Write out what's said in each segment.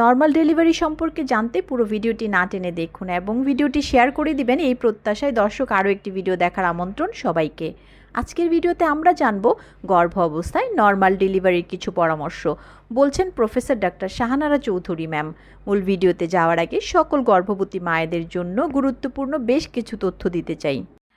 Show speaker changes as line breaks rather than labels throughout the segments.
Normal delivery সম্পর্কে জানতে পুরো ভিডিওটি না টেনে দেখুন এবং ভিডিওটি শেয়ার করে দিবেন এই প্রত্যাশায় দর্শক আরও একটি ভিডিও দেখার আমন্ত্রণ সবাইকে। আজকের ভিডিওতে আমরা জানব গর্ভ অবস্থায় নর্মাল ডেলিভারির কিছু পরামর্শ। বলছেন professor doctor Shahanara Chowdhury ma'am. মূল ভিডিওতে যাওয়ার আগে সকল গর্ভবতী মায়েদের জন্য গুরুত্বপূর্ণ বেশ কিছু তথ্য দিতে চাই।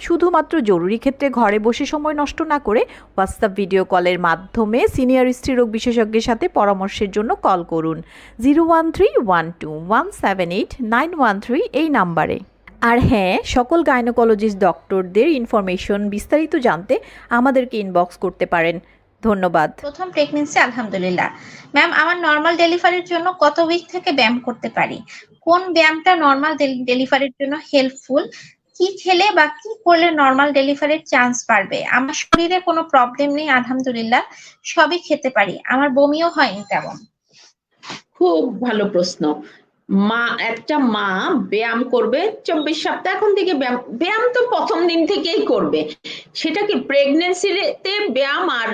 শুধুমাত্র জরুরি ক্ষেত্রে ঘরে বসে সময় নষ্ট না করে হোয়াটসঅ্যাপ ভিডিও কলের মাধ্যমে সিনিয়র স্ত্রীরোগ বিশেষজ্ঞের সাথে পরামর্শের জন্য কল করুন। Zero one three one two one seven eight nine one three এই নাম্বারে। আর হ্যাঁ সকল গাইনোকোলজিস্ট ডক্টরদের ইনফরমেশন বিস্তারিত জানতে আমাদেরকে ইনবক্স করতে পারেন। ধন্যবাদ।
প্রথম প্রেগনেন্সি আলহামদুলিল্লাহ। ম্যাম আমার নর্মাল ডেলিভারির জন্য কত উইক থেকে ব্যায়াম করতে পারি? কোন ব্যায়ামটা নর্মাল ডেলিভারির জন্য হেল্পফুল কি খেলে বা কি করলে নর্মাল ডেলিভারির চান্স বাড়বে? আমার শরীরে কোনো প্রবলেম নেই, আলহামদুলিল্লাহ, সবই খেতে পারি। আমার বমিও হয়নি তেমন।
খুব ভালো প্রশ্ন। মা, একটা মা ব্যায়াম করবে চব্বিশ সপ্তাহ, এখন থেকে ব্যায়াম ব্যায়াম তো প্রথম দিন থেকেই করবে। সেটা কি প্রেগনেন্সিতে ব্যায়াম আর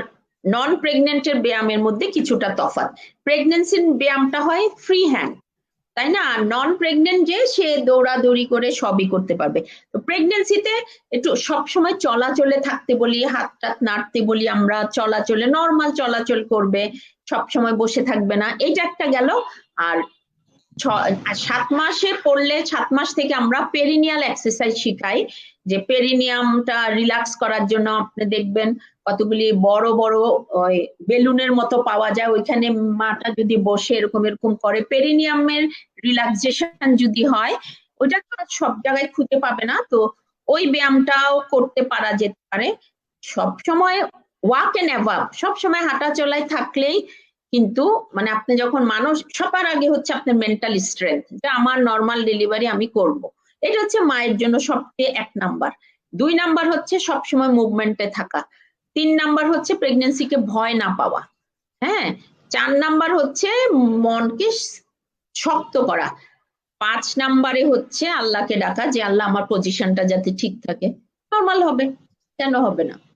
নন প্রেগনেন্টের ব্যায়ামের মধ্যে কিছুটা তফাৎ? প্রেগনেন্সির ব্যায়ামটা হয় ফ্রি হ্যান্ড তাই না? নন প্রেগনেন্ট যে সে দৌড়াদৌড়ি করে সবই করতে পারবে। তো প্রেগনেন্সিতে একটু সবসময় চলাচলে থাকতে বলি, হাত টাত নাড়তে বলি আমরা, চলাচলে নর্মাল চলাচল করবে, সবসময় বসে থাকবে না। এটা একটা গেল। আর সাত মাসে পড়লে সাত মাস থেকে আমরা পেরিনিয়াল এক্সারসাইজ শিখাই, যে পেরিনিয়ামটা রিল্যাক্স করার জন্য আপনি দেখবেন কতগুলি বড় বড় বেলুনের মতো পাওয়া যায়, ওইখানে মাটা যদি বসে এরকম এরকম করে। পেরিনিয়ামের রিল্যাক্সেশন যদি হয়, ওইটা তো সব জায়গায় খুঁজে পাবে না, তো ওই ব্যায়ামটাও করতে পারা যেতে পারে। সব সময় ওয়াক এন্ড অ্যাভাব সব সময় হাঁটা চলায় থাকলেই কিন্তু মানে আপনি যখন মানুষ, সবার আগে হচ্ছে আপনার মেন্টাল স্ট্রেংথ যে আমার নর্মাল ডেলিভারি আমি করব। এটা হচ্ছে মায়ের জন্য সবচেয়ে এক নাম্বার। দুই নাম্বার হচ্ছে সবসময় মুভমেন্টে থাকা। তিন নাম্বার হচ্ছে প্রেগনেন্সিকে ভয় না পাওয়া। হ্যাঁ? চার নাম্বার হচ্ছে মনকে শক্ত করা। পাঁচ নাম্বারে হচ্ছে আল্লাহকে ডাকা যে, আল্লাহ, আমার পজিশনটা যাতে ঠিক থাকে। নর্মাল হবে। কেন হবে না?